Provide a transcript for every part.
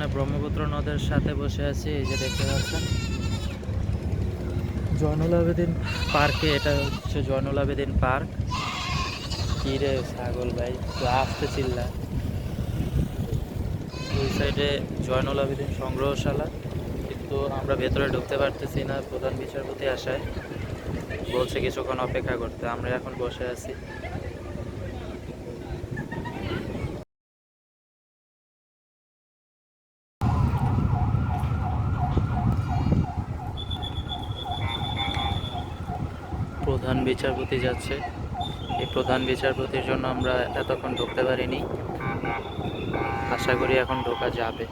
বর্তমানে ব্রহ্মপুত্র নদের সাথে বসে আছি, এই যে দেখতে পাচ্ছেন। জয়নুল আবেদিন পার্কে, এটা হচ্ছে জয়নুল আবেদিন পার্ক। কি রে ছাগল ভাই, তো আসতে চিল্লা। ওই সাইডে জয়নুল আবেদিন সংগ্রহশালা, কিন্তু আমরা ভেতরে ঢুকতে পারতেছি না প্রধান বিচারপতি আসায়। বলছে কিছুক্ষণ অপেক্ষা করতে, আমরা এখন বসে আছি প্রধান বিচারপতি যাচ্ছে। এই প্রধান বিচারপতির জন্য আমরা এতক্ষণ ঢুকতে পারিনি। আশা করি এখন ঢোকা যাবে।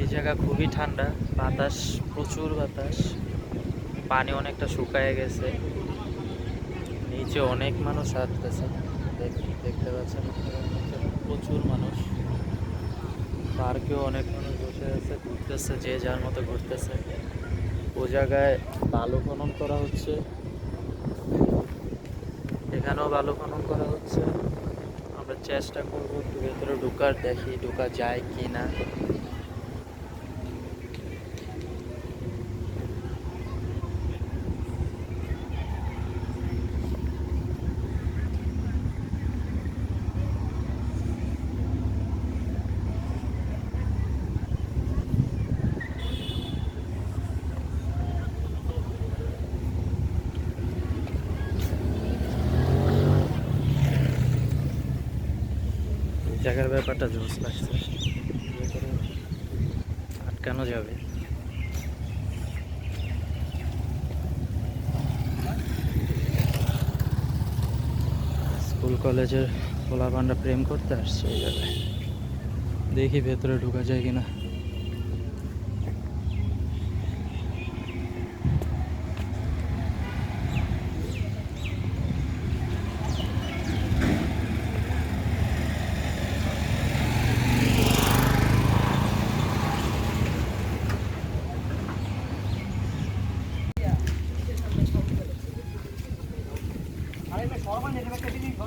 এই জায়গা খুবই ঠান্ডা, বাতাস, প্রচুর বাতাস। পানি অনেকটা শুকায় গেছে। নিচে অনেক মানুষ আসতেছে দেখ- দেখতে পাচ্ছেন প্রচুর মানুষ। পার্কেও অনেক মানুষ বসে আছে, ঘুরতেছে, যে যার মতো ঘুরতেছে। ও জায়গায় বালু খনন করা হচ্ছে। এখানেও বালু খনন করা হচ্ছে। আমরা চেষ্টা করব একটু ভেতরে ঢুকার, দেখি ঢুকা যায় কি না এই জায়গার ব্যাপারটা জোস লাগছে আটকানো যাবে। স্কুল কলেজের পোলাপানরা প্রেম করতে আসছে এই দেখি ভেতরে ঢুকা যায় কিনা।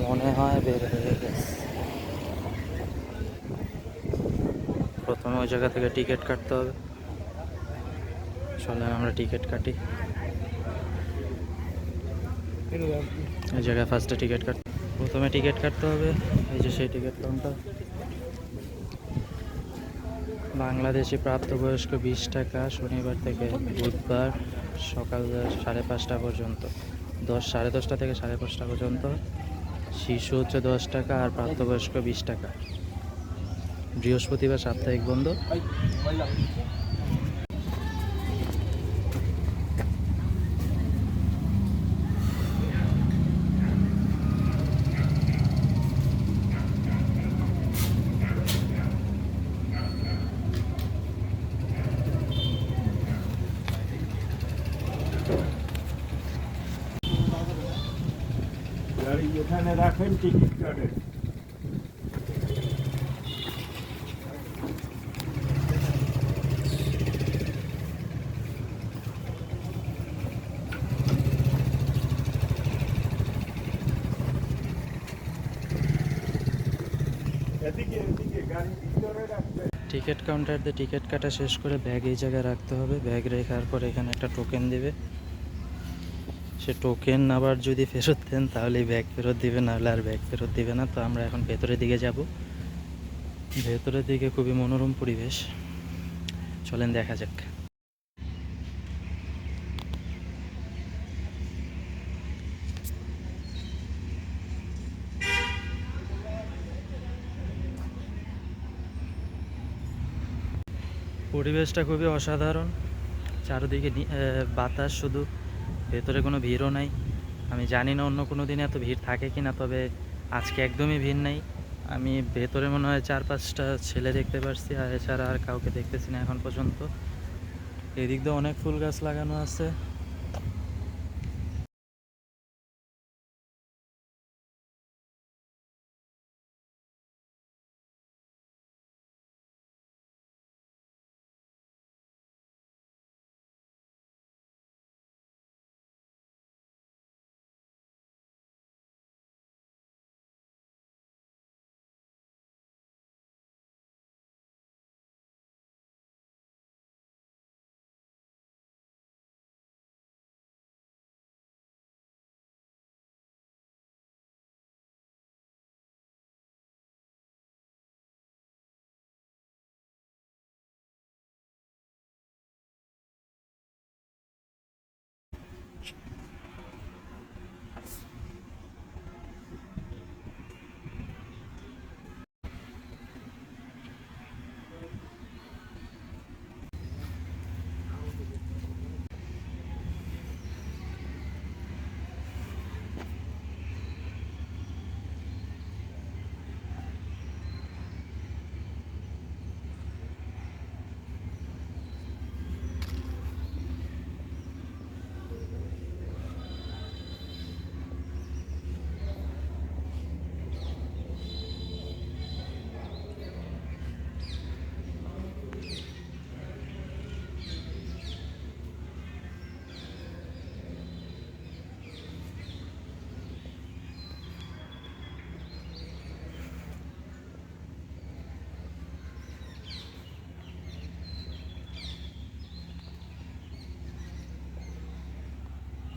মনে হয় বের হয়ে গেছে প্রথমে ওই জায়গা থেকে টিকিট কাটতে হবে। চলে আমরা টিকিট কাটি। এই জায়গায় ফার্স্টে টিকিট কাট প্রথমে টিকিট কাটতে হবে। এই যে সেই টিকিট কাউন্টার। বাংলাদেশি প্রাপ্তবয়স্ক বিশ টাকা শনিবার থেকে বুধবার সকাল সাড়ে পাঁচটা পর্যন্ত। দশ সাড়ে দশটা থেকে সাড়ে পাঁচটা পর্যন্ত। শিশু হচ্ছে দশ টাকা আর প্রাপ্তবয়স্ক বিশ টাকা। বৃহস্পতিবার সাপ্তাহিক বন্ধ। এখানে রাখেন টিকিট কাটেন এদিকে এদিকে গাড়ি ভিতরে রাখবেন টিকিট কাউন্টার দিয়ে টিকিট কাটা শেষ করে ব্যাগ এই জায়গায় রাখতে হবে। ব্যাগ রেখার পর এখানে একটা টোকেন দেবে। সে টোকেন আবার যদি ফেরত দেন, তাহলে ব্যাগ ফেরত দিবে, নাহলে আর ব্যাগ ফেরত দিবে না। তো আমরা এখন ভেতরের দিকে যাব। ভেতরের দিকে খুবই মনোরম পরিবেশ। চলেন দেখা যাক। পরিবেশটা খুবই অসাধারণ। চারিদিকে বাতাস, শুধু ভেতরে কোনো ভিড়ও নাই। আমি জানি না অন্য কোনো দিনে এত ভিড় থাকে কি না তবে আজকে একদমই ভিড় নাই। আমি ভেতরে মনে হয় চার পাঁচটা ছেলে দেখতে পারছি, আর এছাড়া আর কাউকে দেখতেছি না এখন পর্যন্ত। এদিক দিয়ে অনেক ফুল গাছ লাগানো আছে।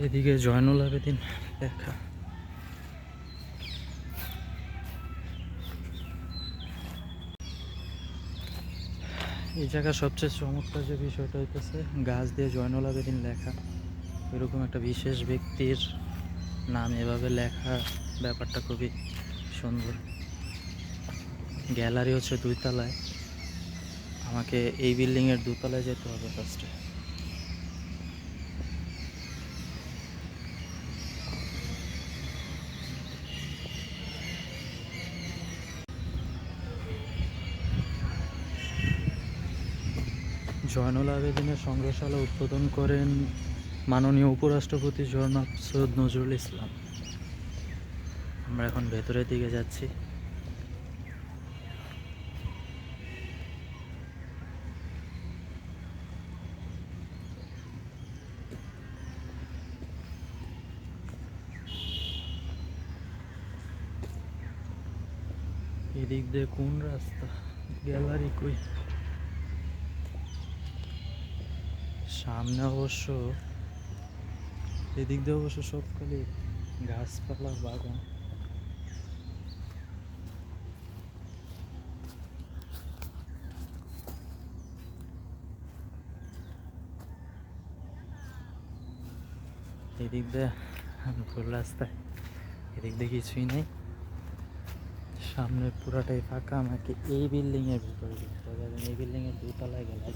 এদিকে জয়নুল আবেদিন, দেখা। এই জায়গার সবচেয়ে চমৎকার যে বিষয়টা হইতেছে, গাছ দিয়ে জয়নুল আবেদিন লেখা। এরকম একটা বিশেষ ব্যক্তির নাম এভাবে লেখা ব্যাপারটা খুবই সুন্দর। গ্যালারি হচ্ছে দুই তলায় আমাকে এই বিল্ডিংয়ের দুতলায় যেতে হবে ফার্স্টে জয়নুল আবেদিনের সংগ্রহশালা উদ্বোধন করেন মাননীয় উপরাষ্ট্রপতি জনাব সৈয়দ নজরুল ইসলাম। আমরা এখন ভেতরের দিকে যাচ্ছি। এদিক দিয়ে কোন রাস্তা? গ্যালারি কই? সামনে অবশ্য, এদিক দিয়ে অবশ্য সব খালি গাছপালা, বাগান। এদিক দিয়ে ভুল রাস্তায়, এদিক দিয়ে কিছুই নেই। সামনে পুরাটাই ফাঁকা, আমাকে এই বিল্ডিং এর ভিতরে হবে এই বিল্ডিং এর দুতলায় গেলে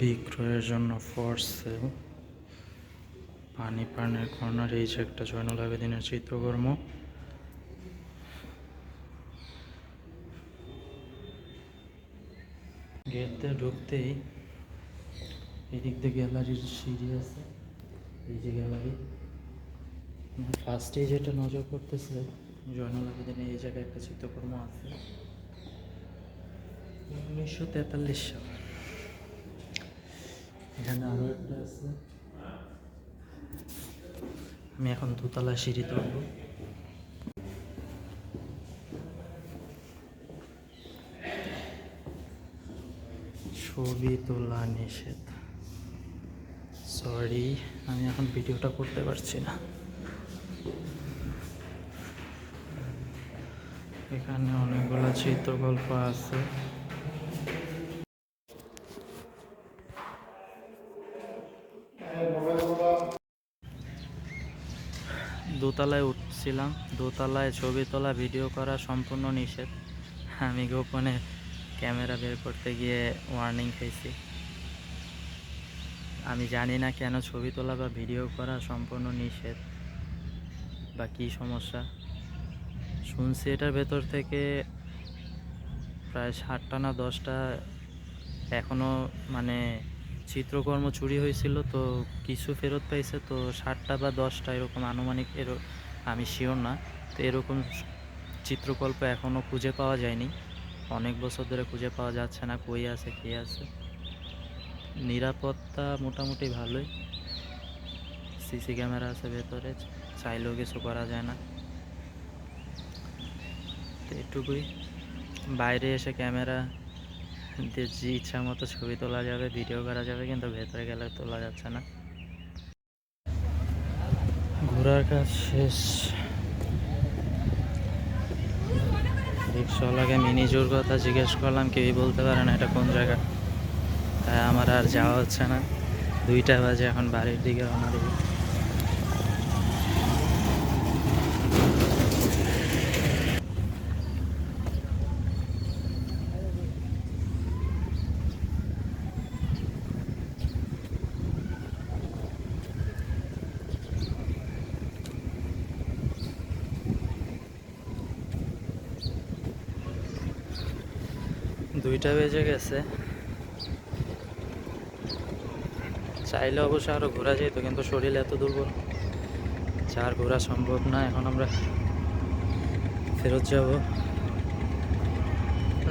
বিক্রয়ের জন্য ফর সেল পানি পানের কর্নার এই যে একটা জয়নুল আবেদিনের চিত্রকর্ম। গেট দিয়ে ঢুকতেই এদিক দিয়ে গ্যালারির সিঁড়ি আছে। এই যে গ্যালারি ফার্স্টে যেটা নজর করতেছে জয়নুল আবেদিনের এই জায়গায় একটা চিত্রকর্ম আছে। উনিশশো তেতাল্লিশ সাল। এখানে একটা আছে। আমি এখন দোতলা সিঁড়ি তুলব। ছবি তোলা নিষেধ। সরি আমি এখন ভিডিওটা করতে পারছি না। এখানে অনেকগুলো চিত্রকল্প আছে। দোতলায় উঠছিলাম। দোতলায় ছবি তোলা, ভিডিও করা সম্পূর্ণ নিষেধ। আমি গোপনে ক্যামেরা বের করতে গিয়ে ওয়ার্নিং খাইছি। আমি জানি না কেন ছবি তোলা বা ভিডিও করা সম্পূর্ণ নিষেধ বা কী সমস্যা। শুনছি এটার ভেতর থেকে প্রায় ষাটটা না দশটা এখনও মানে চিত্রকর্ম চুরি হয়েছিল, তো কিছু ফেরত পাইছে, তো ষাটটা বা দশটা এরকম আনুমানিক এর আমি শিওর না। তো এরকম চিত্রকল্প এখনও খুঁজে পাওয়া যায়নি। অনেক বছর ধরে খুঁজে পাওয়া যাচ্ছে না, কই আছে, কে আছে। নিরাপত্তা মোটামুটি ভালোই। সিসি ক্যামেরা আছে ভেতরে, চাইলেও কিছু করা যায় না। তো এটুকুই। বাইরে এসে ক্যামেরা দিয়ে যে ইচ্ছা মতো ছবি তোলা যাবে ভিডিও করা যাবে, কিন্তু ভেতরে গেলে তোলা যাচ্ছে না। ঘোরার কাজ শেষ। রিক্সাওয়ালাকে মিনি জোর কথা জিজ্ঞেস করলাম, কেউই বলতে পারে না এটা কোন জায়গা। তাই আমার আর যাওয়া হচ্ছে না। দুইটা বাজে এখন বাড়ির দিকে রওনা দিব। দুইটা বেজে গেছে। চাইলে অবশ্য আরও ঘোরা যেত, কিন্তু শরীর এত দুর্বল। চার ঘোরা সম্ভব না, এখন আমরা ফেরত যাব।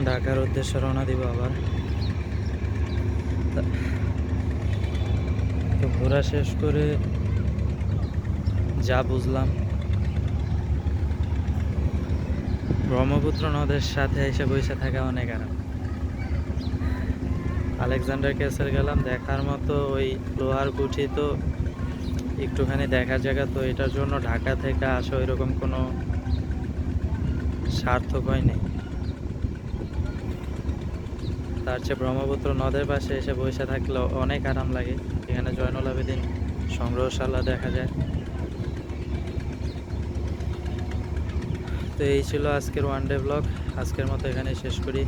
ঢাকার উদ্দেশ্যে রওনা দিব আবার। তো ঘোরা শেষ করে যা বুঝলাম। ব্রহ্মপুত্র নদের সাথে এসে বসে থাকা অনেক আরাম। আলেকজান্ডার ক্যাসেল গেলাম, দেখার মতো ওই লোহার কুঠি তো একটুখানি দেখার জায়গা তো, এটার জন্য ঢাকা থেকে আসা এরকম কোনো সার্থক হয় হয়নি তার চেয়ে ব্রহ্মপুত্র নদের পাশে এসে বসে থাকলে অনেক আরাম লাগে। এখানে জয়নুল আবেদিন সংগ্রহশালা দেখা যায়। তো এই ছিল আজকের ওয়ান ডে ব্লগ। আজকের মতো এখানে শেষ করি।